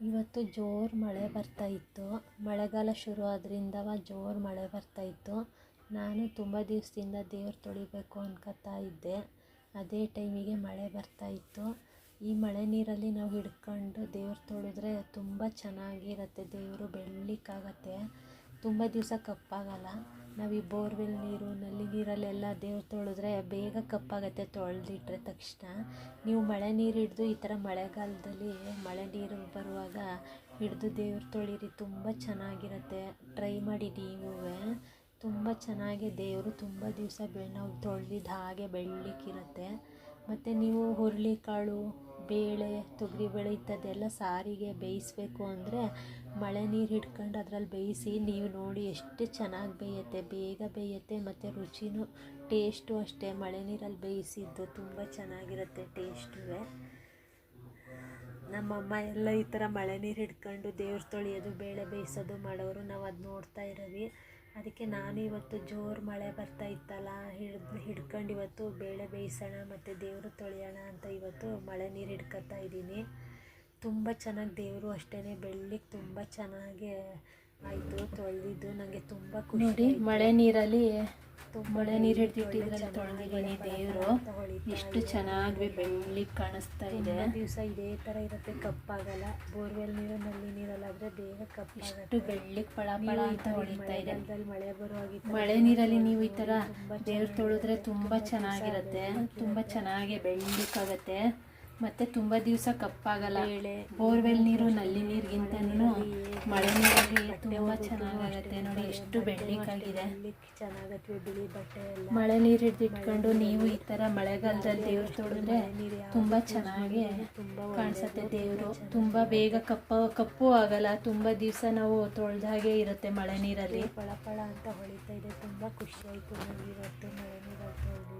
ಇವತ್ತು ಜೋರು ಮಳೆ ಬರ್ತಾ ಇತ್ತು. ಮಳೆಗಾಲ ಶುರು ಆದ್ರಿಂದ ಜೋರು ಮಳೆ ಬರ್ತಾ ಇತ್ತು. ನಾನು ತುಂಬ ದಿವಸದಿಂದ ದೇವ್ರು ತೊಳಿಬೇಕು ಅನ್ಕೋತಾ ಇದ್ದೆ. ಅದೇ ಟೈಮಿಗೆ ಮಳೆ ಬರ್ತಾ ಇತ್ತು. ಈ ಮಳೆ ನೀರಲ್ಲಿ ನಾವು ಹಿಡ್ಕೊಂಡು ದೇವ್ರು ತೊಳೆದ್ರೆ ತುಂಬ ಚೆನ್ನಾಗಿರುತ್ತೆ. ದೇವರು ಬೆಳ್ಳಕ್ಕಾಗತ್ತೆ. ತುಂಬ ದಿವಸ ಕಪ್ಪಾಗಲ್ಲ. ನಾವು ಈ ಬೋರ್ವೆಲ್ ನೀರು, ನಲ್ಲಿ ನೀರಲ್ಲೆಲ್ಲ ದೇವ್ರು ತೊಳೆದ್ರೆ ಬೇಗ ಕಪ್ಪಾಗತ್ತೆ ತೊಳೆದಿಟ್ರೆ ತಕ್ಷಣ. ನೀವು ಮಳೆ ನೀರು ಹಿಡಿದು ಈ ಥರ ಮಳೆಗಾಲದಲ್ಲಿ ಮಳೆ ನೀರು ಬರುವಾಗ ಹಿಡಿದು ದೇವ್ರು ತೊಳೀರಿ, ತುಂಬ ಚೆನ್ನಾಗಿರುತ್ತೆ. ಟ್ರೈ ಮಾಡಿ ನೀವೂ. ತುಂಬ ಚೆನ್ನಾಗಿ ದೇವರು ತುಂಬ ದಿವಸ ಬೆ, ನಾವು ತೊಳೆದಿದ್ದು ಹಾಗೆ ಬೆಳ್ಳಿಕ್ಕಿರುತ್ತೆ ಮತ್ತು ನೀವು ಹುರುಳಿಕಾಳು ಬೇಳೆ ತೊಗರಿಬೇಳೆ ಇಂಥದ್ದೆಲ್ಲ ಸಾರಿಗೆ ಬೇಯಿಸಬೇಕು ಅಂದರೆ ಮಳೆ ನೀರು ಹಿಡ್ಕೊಂಡು ಅದ್ರಲ್ಲಿ ಬೇಯಿಸಿ ನೀವು ನೋಡಿ ಎಷ್ಟು ಚೆನ್ನಾಗಿ ಬೇಯುತ್ತೆ. ಬೇಗ ಬೇಯುತ್ತೆ ಮತ್ತು ರುಚಿನೂ ಟೇಸ್ಟು ಅಷ್ಟೇ. ಮಳೆ ನೀರಲ್ಲಿ ಬೇಯಿಸಿದ್ದು ತುಂಬ ಚೆನ್ನಾಗಿರುತ್ತೆ ಟೇಸ್ಟು. ನಮ್ಮಮ್ಮ ಎಲ್ಲ ಈ ಥರ ಮಳೆ ನೀರು ಹಿಡ್ಕೊಂಡು ದೇವ್ರು ತೊಳೆಯೋದು, ಬೇಳೆ ಬೇಯಿಸೋದು ಮಾಡೋರು. ನಾವು ಅದು ನೋಡ್ತಾ ಇರೋವಿ ಅದಕ್ಕೆ ನಾನು ಇವತ್ತು ಜೋರು ಮಳೆ ಬರ್ತಾ ಇತ್ತಲ್ಲ ಹಿಡ್ದು ಹಿಡ್ಕೊಂಡು ಇವತ್ತು ಬೇಳೆ ಬೇಯಿಸೋಣ ಮತ್ತು ದೇವರು ತೊಳೆಯೋಣ ಅಂತ ಇವತ್ತು ಮಳೆ ನೀರು ಹಿಡ್ಕೊತಾ ಇದ್ದೀನಿ. ತುಂಬ ಚೆನ್ನಾಗಿ ದೇವರು ಅಷ್ಟೇ ಬೆಳ್ಳಿಗೆ ತುಂಬ ಚೆನ್ನಾಗಿ ಆಯಿತು ತೊಳೆದಿದ್ದು ನನಗೆ ತುಂಬ ಖುಷಿ ಮಳೆ ನೀರಲ್ಲಿ ಮಳೆ ನೀರು ಹಿಡ್ದಿಟ್ಟಿದ್ರಲ್ಲಿ ತೊಳೆದಿದ್ದೀನಿ ದೇವರು. ಎಷ್ಟು. ಚೆನ್ನಾಗಿ ಬೆಳ್ಳಿ ಕಾಣಿಸ್ತಾ ಇದೆ. ದಿವಸ ಇದೇ ಥರ ಇರುತ್ತೆ ಕಪ್ಪಾಗಲ್ಲ. ಬೋರ್ವೆಲ್ ನೀರು ನಲ್ಲಿ ನೀರಲ್ಲಾದರೆ ಬೇಗ ಎಷ್ಟು ಕಪ್ಪಾಗುತ್ತೆ ಬೆಳ್ಳಿಗೆ ಪಳ ಪಳ ಅಂತ ಹೊಳಿತಾ ಇದೆ. ಮಳೆ ಬರುವಾಗ ಮಳೆ ನೀರಲ್ಲಿ ನೀವು ಈ ಥರ ತುಂಬ ದೇವ್ರು ತೊಳೆದ್ರೆ ತುಂಬ ಚೆನ್ನಾಗಿರುತ್ತೆ. ತುಂಬ ಚೆನ್ನಾಗಿ ಬೆಳ್ಳಿಕ್ಕಾಗತ್ತೆ ಮತ್ತೆ ತುಂಬ ದಿವಸ ಕಪ್ಪಾಗಲ್ಲ. ಬೋರ್ವೆಲ್ ನೀರು ನಲ್ಲಿ ನೀರಿಗಿಂತನೂ ಮಳೆ ನೀರಲ್ಲಿ ತುಂಬಾ ಚೆನ್ನಾಗಾಗತ್ತೆ ನೋಡಿ ಎಷ್ಟು ಬೆಳ್ಳಿಕ್ಕಾಗಿದೆ ಅಷ್ಟೇ ಬಿಳಿ ಬಟ್ಟೆ ಮಳೆ ನೀರು ಹಿಡಿದಿಟ್ಕೊಂಡು ನೀವು ಈ ಥರ ಮಳೆಗಾಲದಲ್ಲಿ ದೇವ್ರು ತೊಡಿದ್ರೆ ತುಂಬ ಚೆನ್ನಾಗಿ ಕಾಣಿಸುತ್ತೆ ದೇವರು. ತುಂಬ ಬೇಗ ಕಪ್ಪ ಕಪ್ಪು ಆಗಲ್ಲ ತುಂಬ ದಿವಸ ನಾವು ತೊಳೆದಾಗೆ ಇರುತ್ತೆ ಮಳೆ ನೀರಲ್ಲಿ. ಫಳ ಅಂತ ಹೊಳಿತಾ ಇದೆ ತುಂಬ ಖುಷಿ ಆಯಿತು ನನಗೆ ಇವತ್ತು ಮಳೆ ತೊಳೆದು.